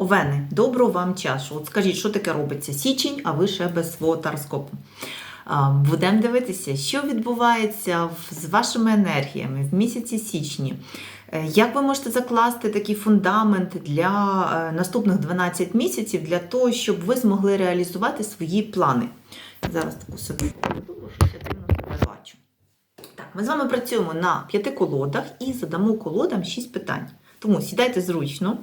Овени, доброго вам часу. От скажіть, що таке робиться? Січень, а ви ще без свого тароскопу. Будемо дивитися, що відбувається з вашими енергіями в місяці січні. Е, Як ви можете закласти такий фундамент для е, наступних 12 місяців для того, щоб ви змогли реалізувати свої плани? Зараз таку собі бачу. Так, ми з вами працюємо на п'яти колодах і задамо колодам шість питань. Тому сідайте зручно.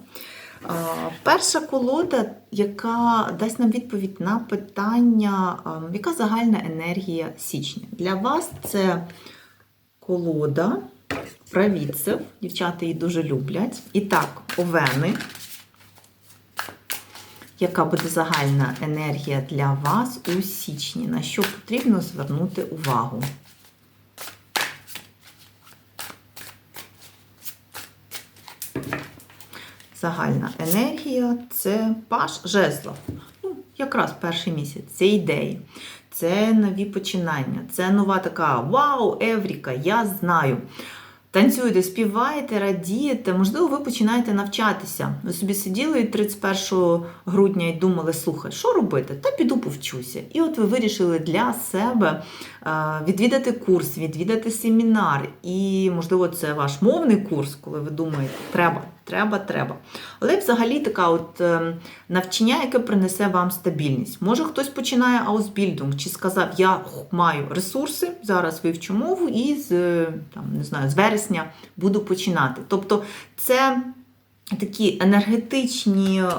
Перша колода, яка дасть нам відповідь на питання, яка загальна енергія січня. Для вас це колода правіцев. Дівчата її дуже люблять. І так, овени. Яка буде загальна енергія для вас у січні? На що потрібно звернути увагу? Загальна енергія це паш жезлов. Ну, якраз перший місяць. Це ідеї, це нові починання, це нова така вау, Евріка, я знаю. Танцюєте, співаєте, радієте, можливо, ви починаєте навчатися. Ви собі сиділи 31 грудня і думали, слухай, що робити? Та піду повчуся. І от ви вирішили для себе е, відвідати курс, відвідати семінар. І, можливо, це ваш мовний курс, коли ви думаєте, треба, треба, треба. Але взагалі така от е, навчання, яке принесе вам стабільність. Може, хтось починає аусбільдинг, чи сказав, я маю ресурси, зараз вивчу мову і з, е, там, не знаю, з вересня буду починати. Тобто це такі енергетичні, е,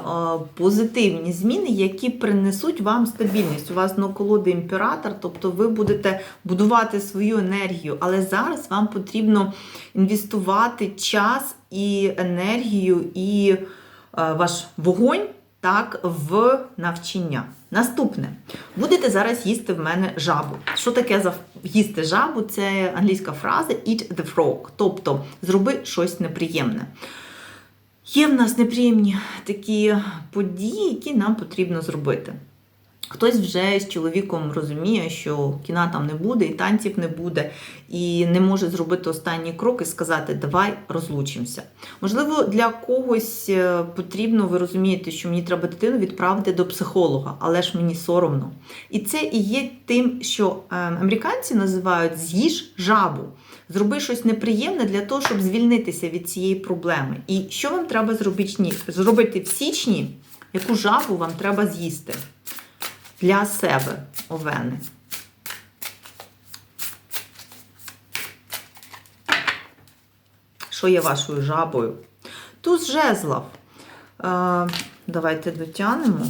позитивні зміни, які принесуть вам стабільність. У вас на колоди імператор, тобто ви будете будувати свою енергію, але зараз вам потрібно інвестувати час і енергію, і е, ваш вогонь так, в навчання. Наступне. Будете зараз їсти в мене жабу. Що таке за їсти жабу? Це англійська фраза eat the frog, тобто зроби щось неприємне. Є в нас неприємні такі події, які нам потрібно зробити. Хтось вже з чоловіком розуміє, що кіна там не буде, і танців не буде, і не може зробити останній крок і сказати Давай розлучимося. Можливо, для когось е, потрібно, ви розумієте, що мені треба дитину відправити до психолога, але ж мені соромно. І це і є тим, що е, американці називають з'їж жабу. Зроби щось неприємне для того, щоб звільнитися від цієї проблеми. І що вам треба зробити, зробити в січні, яку жабу вам треба з'їсти? Для себе овени. Що є вашою жабою? Туз жезлов. Е, давайте дотягнемо.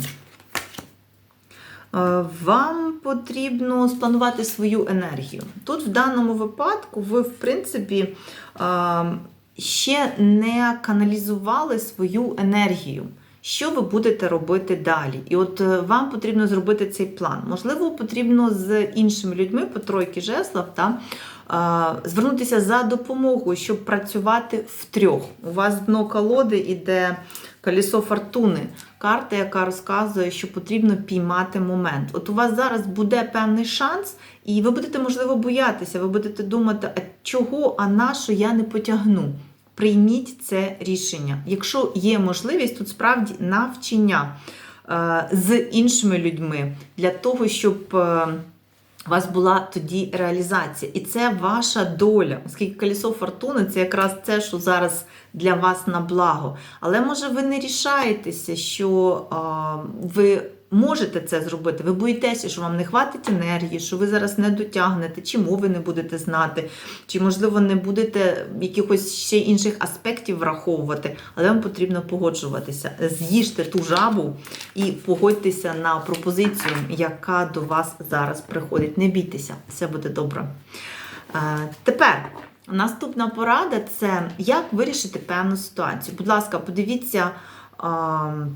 Е, Вам потрібно спланувати свою енергію. Тут, в даному випадку, ви, в принципі, е, ще не каналізували свою енергію. Що ви будете робити далі? І от е, вам потрібно зробити цей план. Можливо, потрібно з іншими людьми по тройки жеслов та е, звернутися за допомогою, щоб працювати втрьох. У вас дно колоди іде колесо фортуни, карта, яка розказує, що потрібно піймати момент. От у вас зараз буде певний шанс, і ви будете, можливо, боятися, ви будете думати, а чого, а на що я не потягну. Прийміть це рішення. Якщо є можливість, тут справді навчання е, з іншими людьми для того, щоб е, у вас була тоді реалізація. І це ваша доля, оскільки колесо фортуни це якраз це, що зараз для вас на благо. Але може ви не рішаєтеся, що е, ви можете це зробити. Ви боїтеся, що вам не хватить енергії, що ви зараз не дотягнете, чи мови не будете знати, чи, можливо, не будете якихось ще інших аспектів враховувати, але вам потрібно погоджуватися. З'їжте ту жабу і погодьтеся на пропозицію, яка до вас зараз приходить. Не бійтеся, все буде добре. Е, Тепер. Наступна порада це як вирішити певну ситуацію. Будь ласка, подивіться,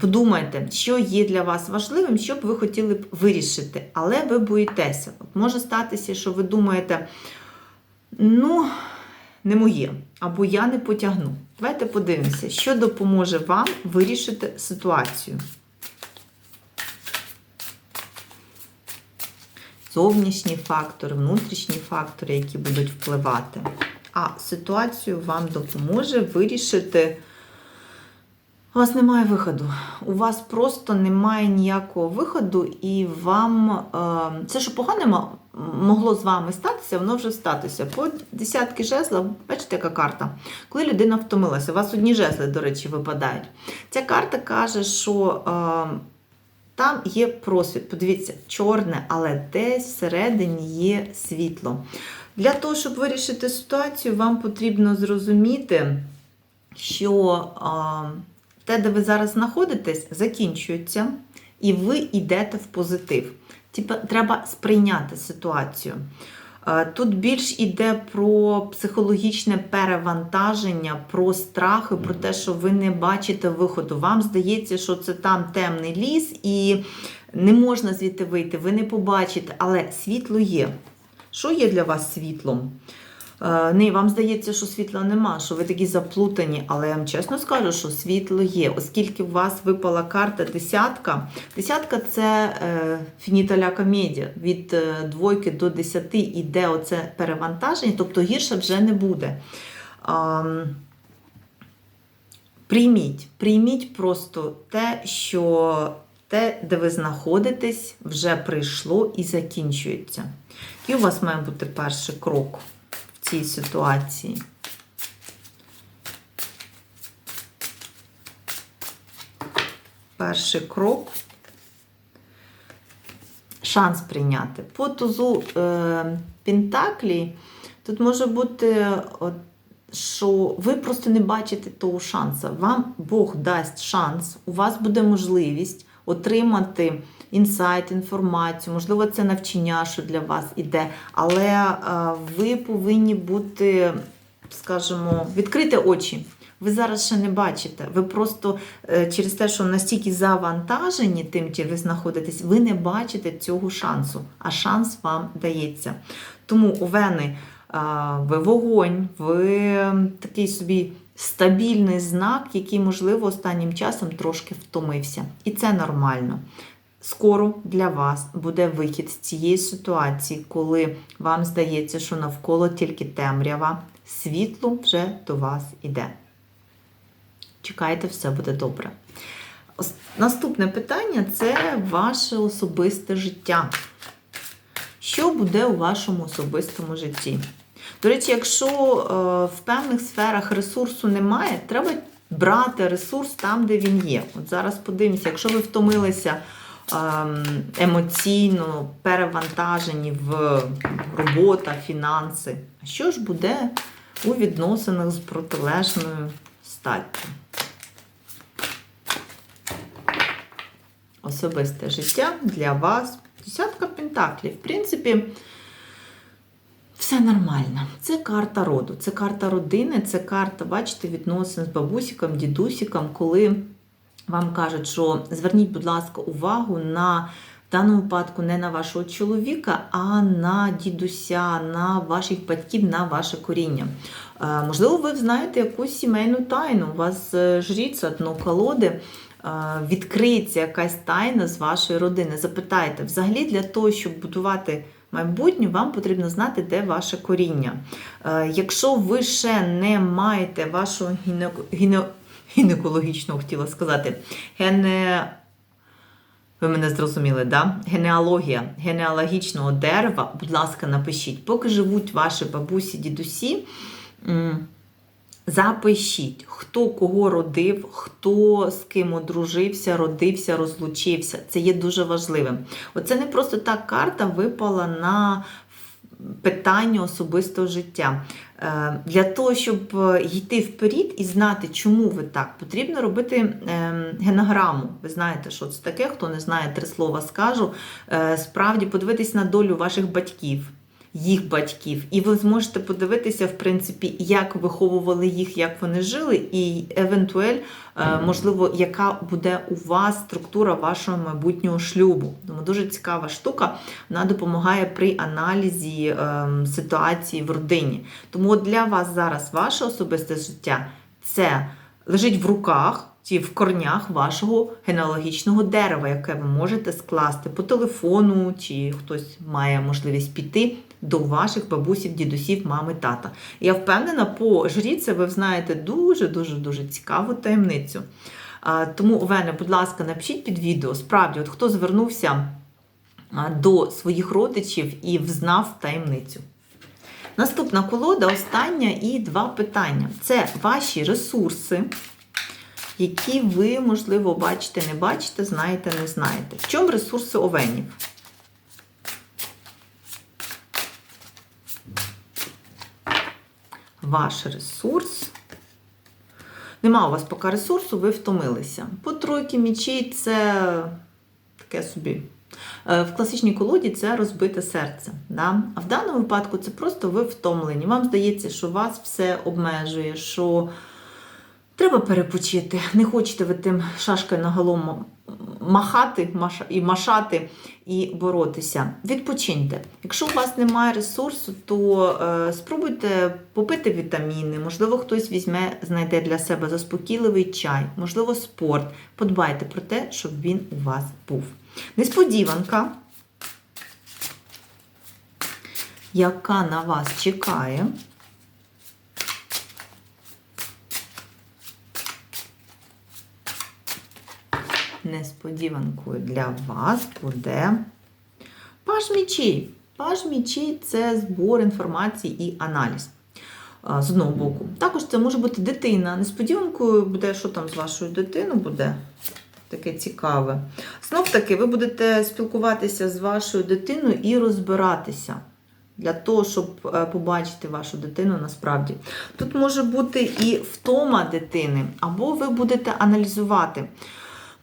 подумайте, що є для вас важливим, що б ви хотіли б вирішити, але ви боїтеся. Може статися, що ви думаєте, ну, не моє, або я не потягну. Давайте подивимося, що допоможе вам вирішити ситуацію. Зовнішні фактори, внутрішні фактори, які будуть впливати. А ситуацію вам допоможе вирішити У вас немає виходу. У вас просто немає ніякого виходу, і вам е, це, що погане могло з вами статися, воно вже статися. По десятки жезлів, бачите, яка карта. Коли людина втомилася, у вас одні жезли, до речі, випадають. Ця карта каже, що е, там є просвіт. Подивіться, чорне, але десь всередині є світло. Для того, щоб вирішити ситуацію, вам потрібно зрозуміти, що а, те, де ви зараз знаходитесь, закінчується, і ви йдете в позитив. Типа, треба сприйняти ситуацію. Е, Тут більш іде про психологічне перевантаження, про страхи, про те, що ви не бачите виходу. Вам здається, що це там темний ліс і не можна звідти вийти, ви не побачите, але світло є. Що є для вас світлом? Е, Ні, вам здається, що світла нема, що ви такі заплутані, але я вам чесно скажу, що світло є, оскільки у вас випала карта десятка. Десятка це е, фініталя комедія. Від е, двойки до десяти іде оце перевантаження, тобто гірше вже не буде. Ам, Прийміть, прийміть просто те, що те, де ви знаходитесь, вже прийшло і закінчується. І у вас має бути перший крок цій ситуації. Перший крок. Шанс прийняти. По тузу е, Пентаклі тут може бути, от, що ви просто не бачите того шансу. Вам Бог дасть шанс, у вас буде можливість отримати інсайт, інформацію, можливо, це навчання, що для вас іде, але е, ви повинні бути, скажімо, відкрити очі. Ви зараз ще не бачите. Ви просто е, через те, що настільки завантажені тим, чи ви знаходитесь, ви не бачите цього шансу, а шанс вам дається. Тому у Вени ви вогонь, ви такий собі стабільний знак, який, можливо, останнім часом трошки втомився. І це нормально. Скоро для вас буде вихід з цієї ситуації, коли вам здається, що навколо тільки темрява, світло вже до вас іде. Чекайте, все буде добре. Наступне питання це ваше особисте життя. Що буде у вашому особистому житті? До речі, якщо е, в певних сферах ресурсу немає, треба брати ресурс там, де він є. От зараз подивимося, якщо ви втомилися емоційно, перевантажені в робота, фінанси, а що ж буде у відносинах з протилежною статтю? Особисте життя для вас. Десятка пентаклів. В принципі, все нормально. Це карта роду, це карта родини, це карта, бачите, відносин з бабусіком, дідусіком, коли вам кажуть, що зверніть, будь ласка, увагу на в даному випадку не на вашого чоловіка, а на дідуся, на ваших батьків, на ваше коріння. Е, Можливо, ви знаєте якусь сімейну тайну. У вас е, жріця, дно колоди. е, Відкриється якась тайна з вашої родини. Запитайте, взагалі для того, щоб будувати майбутнє, вам потрібно знати, де ваше коріння. Якщо ви ще не маєте вашого гіне- гінекологічного, хотіла сказати, гене... Ви мене зрозуміли, да? Генеалогія генеалогічного дерева, будь ласка, напишіть. Поки живуть ваші бабусі, дідусі, запишіть, хто кого родив, хто з ким одружився, родився, розлучився. Це є дуже важливим. Оце не просто так карта випала на питання особистого життя. Е, Для того, щоб е, йти вперед і знати, чому ви так, потрібно робити ем, генограму. Ви знаєте, що це таке, хто не знає три слова, скажу. Е, Справді подивитись на долю ваших батьків. Їх батьків, і ви зможете подивитися, в принципі, як виховували їх, як вони жили, і евентуель, е, можливо, яка буде у вас структура вашого майбутнього шлюбу. Тому дуже цікава штука. Вона допомагає при аналізі ем, ситуації в родині. Тому для вас зараз ваше особисте життя це лежить в руках чи в корнях вашого генеалогічного дерева, яке ви можете скласти по телефону, чи хтось має можливість піти до ваших бабусів, дідусів, мами, тата. Я впевнена, по жріці ви знаєте дуже-дуже дуже цікаву таємницю. Тому, Овене, будь ласка, напишіть під відео, справді, от хто звернувся до своїх родичів і взнав таємницю. Наступна колода, остання і два питання. Це ваші ресурси, які ви, можливо, бачите, не бачите, знаєте, не знаєте. В чому ресурси овенів? Ваш ресурс. Нема у вас поки ресурсу, ви втомилися. По тройки мічей це таке собі. Е, В класичній колоді це розбите серце. Да? А в даному випадку це просто ви втомлені. Вам здається, що вас все обмежує, що треба перепочити. Не хочете ви тим шашкою на голому махати і машати і боротися. Відпочиньте. Якщо у вас немає ресурсу, то е, спробуйте попити вітаміни, можливо, хтось візьме, знайде для себе заспокійливий чай, можливо, спорт. Подбайте про те, щоб він у вас був. Несподіванка, яка на вас чекає. Несподіванкою для вас буде паш мічей. Паш мічей це збор інформації і аналіз. З одного боку. Також це може бути дитина. Несподіванкою буде, що там з вашою дитиною буде таке цікаве. Знов таки, ви будете спілкуватися з вашою дитиною і розбиратися для того, щоб е, побачити вашу дитину насправді. Тут може бути і втома дитини, або ви будете аналізувати.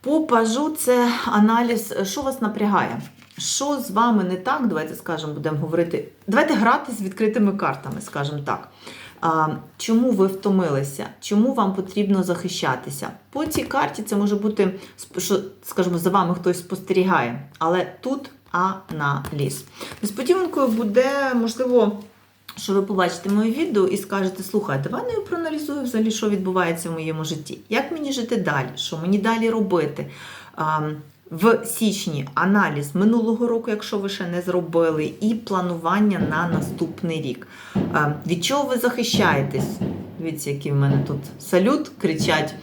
По пажу це аналіз, що вас напрягає. Що з вами не так? Давайте скажемо, будемо говорити. Давайте грати з відкритими картами, скажімо так. Чому ви втомилися? Чому вам потрібно захищатися? По цій карті це може бути, що, скажімо, за вами хтось спостерігає, але тут аналіз. Несподіванкою буде, можливо, що ви побачите моє відео і скажете, слухай, давай ну, проаналізую взагалі, що відбувається в моєму житті. Як мені жити далі? Що мені далі робити? В січні аналіз минулого року, якщо ви ще не зробили, і планування на наступний рік. Від чого ви захищаєтесь? Дивіться, які в мене тут салют кричать.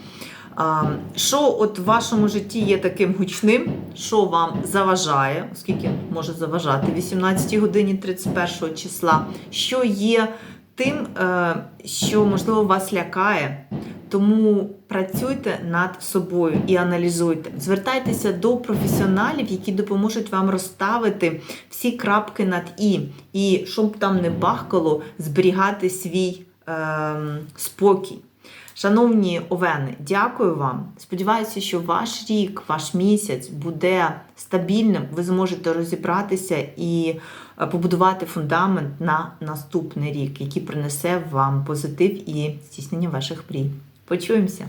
Що от в вашому житті є таким гучним, що вам заважає, оскільки може заважати 18 годині 31 числа, що є тим, е, що можливо вас лякає. Тому працюйте над собою і аналізуйте. Звертайтеся до професіоналів, які допоможуть вам розставити всі крапки над і, і щоб там не бахкало, зберігати свій ем, спокій. Шановні овени, дякую вам. Сподіваюся, що ваш рік, ваш місяць буде стабільним. Ви зможете розібратися і е, побудувати фундамент на наступний рік, який принесе вам позитив і здійснення ваших мрій. Почуємося!